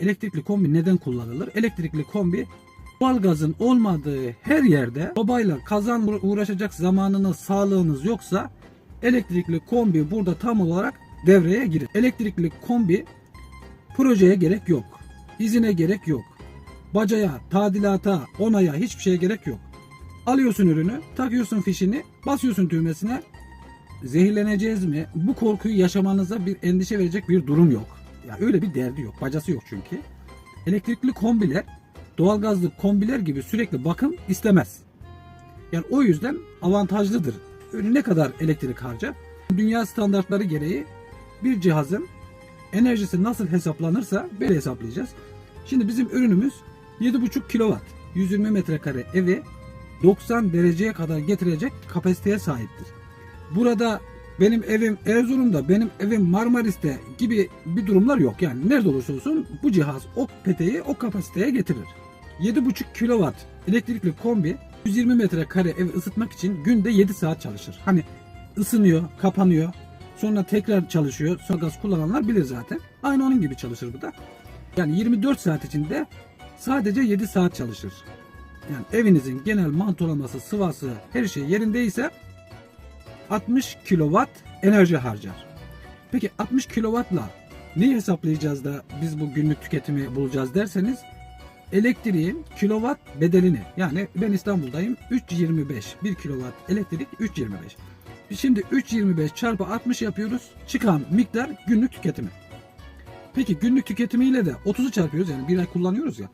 elektrikli kombi neden kullanılır? Elektrikli kombi doğalgazın olmadığı her yerde babayla kazan uğraşacak zamanınız, sağlığınız yoksa elektrikli kombi burada tam olarak devreye girer. Elektrikli kombi projeye gerek yok. İzine gerek yok. Bacaya, tadilata, onaya hiçbir şeye gerek yok. Alıyorsun ürünü, takıyorsun fişini, basıyorsun düğmesine. Zehirleneceğiz mi? Bu korkuyu yaşamanıza bir endişe verecek bir durum yok. Ya öyle bir derdi yok. Bacası yok çünkü. Elektrikli kombiler doğalgazlı kombiler gibi sürekli bakım istemez. Yani o yüzden avantajlıdır. Ne kadar elektrik harcar? Dünya standartları gereği bir cihazın enerjisi nasıl hesaplanırsa böyle hesaplayacağız. Şimdi bizim ürünümüz 7,5 kW 120 metrekare evi 90 dereceye kadar getirecek kapasiteye sahiptir. Burada benim evim Erzurum'da, benim evim Marmaris'te gibi bir durumlar yok. Yani nerede olursa olsun bu cihaz o peteği o kapasiteye getirir. 7,5 kW elektrikli kombi 120 metrekare ev ısıtmak için günde 7 saat çalışır. Hani ısınıyor, kapanıyor, sonra tekrar çalışıyor. Gaz kullananlar bilir zaten. Aynı onun gibi çalışır bu da. Yani 24 saat içinde sadece 7 saat çalışır. Yani evinizin genel mantolaması, sıvası, her şey yerindeyse 60 kilowatt enerji harcar. Peki 60 kilowattla neyi hesaplayacağız da biz bu günlük tüketimi bulacağız derseniz elektriğin kilowatt bedelini yani ben İstanbul'dayım 3.25 1 kilowatt elektrik 3.25 biz şimdi 3.25 çarpı 60 yapıyoruz çıkan miktar günlük tüketimi. Peki günlük tüketimiyle de 30'u çarpıyoruz yani bir ay kullanıyoruz ya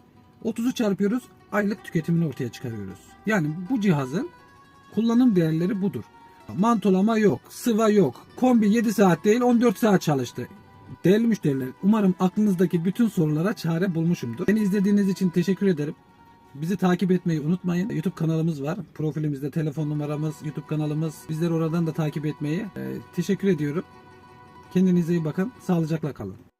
30'u çarpıyoruz aylık tüketimini ortaya çıkarıyoruz. Yani bu cihazın kullanım değerleri budur. Mantolama yok, sıva yok. Kombi 7 saat değil 14 saat çalıştı. Değerli müşteriler, umarım aklınızdaki bütün sorulara çare bulmuşumdur. Beni izlediğiniz için teşekkür ederim. Bizi takip etmeyi unutmayın. YouTube kanalımız var. Profilimizde telefon numaramız, YouTube kanalımız. Bizleri oradan da takip etmeyi. Ee, teşekkür ediyorum. Kendinize iyi bakın. Sağlıcakla kalın.